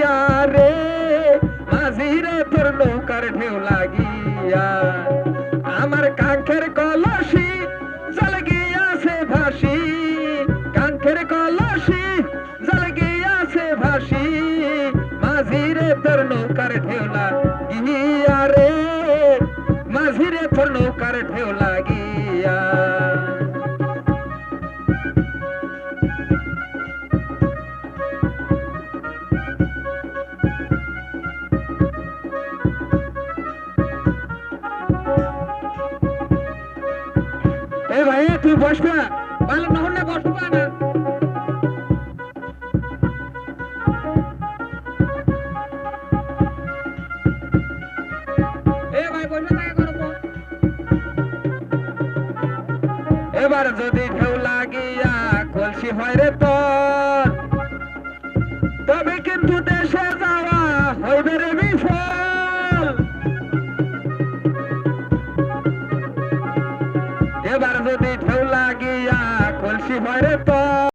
গিয়া রে। মাঝিরে তোর নৌকার ঢেউ লাগিয়া। আমার কাঙ্খের কলসি জল গিয়াছে ভাসি। কাঙ্খের কলসি জল গিয়াছে ভাসি। তোর নৌকার ঢেউ লাগিয়া রে। মাঝিরে তোর নৌকার ঢেউ লাগিয়া। এ ভাই, তুই বসবা। ভালো নহন না। বসবা না এবার যদি ঢেউ লাগিয়া কলসি হয় রে তোর, তবে এবার যদি ঢেউ লাগিয়া কলসি ভরে তো